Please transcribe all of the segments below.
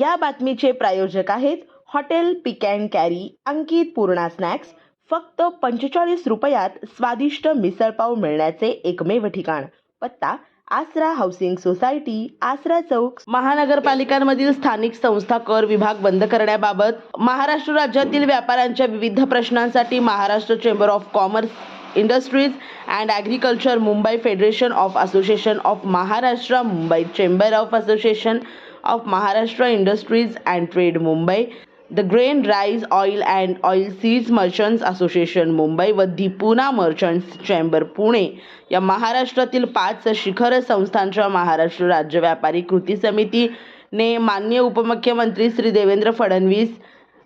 या बातमीचे प्रायोजक आहेत hotel pick and carry Ankit Purna snacks. फक्त पंचेचाळीस रुपयात स्वादिष्ट मिसळपाव मिळण्याचे एकमेव ठिकाण. पत्ता आसरा हाऊसिंग सोसायटी आसरा चौक. महानगरपालिकांमधील स्थानिक संस्था कर विभाग बंद करण्याबाबत महाराष्ट्र राज्यातील व्यापाऱ्यांच्या विविध प्रश्नांसाठी Maharashtra chamber of commerce industries and agriculture Mumbai federation of association of Maharashtra Mumbai chamber of association of Maharashtra industries and trade Mumbai the grain Rice, oil and oil seeds merchants association Mumbai व दीपुना merchants chamber Pune या महाराष्ट्रातील पाच शिखर संस्थांच्या महाराष्ट्र राज्य व्यापारी कृती समितीने मान्य उपमुख्यमंत्री श्री देवेंद्र फडणवीस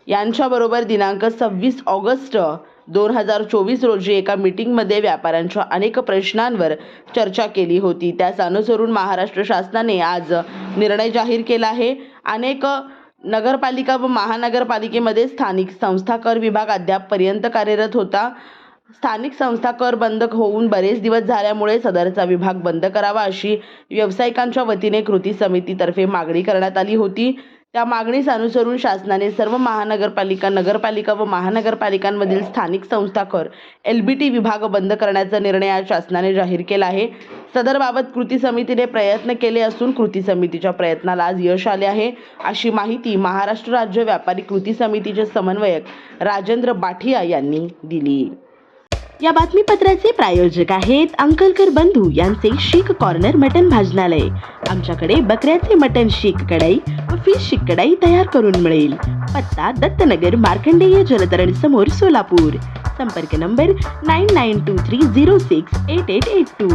यांच्याबरोबर दिनांक सव्वीस ऑगस्ट दोन हजार चोवीस रोजी एका मीटिंगमध्ये व्यापाऱ्यांच्या अनेक प्रश्नांवर चर्चा केली होती. त्यास अनुसरून महाराष्ट्र शासनाने आज निर्णय जाहीर केला आहे. अनेक नगरपालिका व महानगरपालिकेमध्ये स्थानिक संस्था कर विभाग अद्यापपर्यंत कार्यरत होता. स्थानिक संस्था कर बंद होऊन बरेच दिवस झाल्यामुळे सदरचा विभाग बंद करावा अशी व्यावसायिकांच्या वतीने कृती समितीतर्फे मागणी करण्यात आली होती. त्या मागणीस अनुसरून शासनाने सर्व महानगरपालिका नगरपालिका व महानगरपालिकांमधील स्थानिक संस्था कर एल बी टी विभाग बंद करण्याचा निर्णय आज शासनाने जाहीर केला आहे. सदरबाबत कृती समितीने प्रयत्न केले असून कृती समितीच्या प्रयत्नाला आज यश आले आहे. अशी माहिती महाराष्ट्र राज्य व्यापारी कृती समितीचे समन्वयक राजेंद्र बाठिया यांनी दिली. या बातमीपत्राचे प्रायोजक आहेत अंकलकर बंधू यांचे शीख कॉर्नर मटन भाजनालय. आमच्याकडे बकऱ्याचे मटन शीख कढाई व फिश शीख कढाई तयार करून मिळेल. पत्ता दत्तनगर मार्कंडेय जलतरण समोर सोलापूर. संपर्क number nine nine two three zero six eight eight eight two.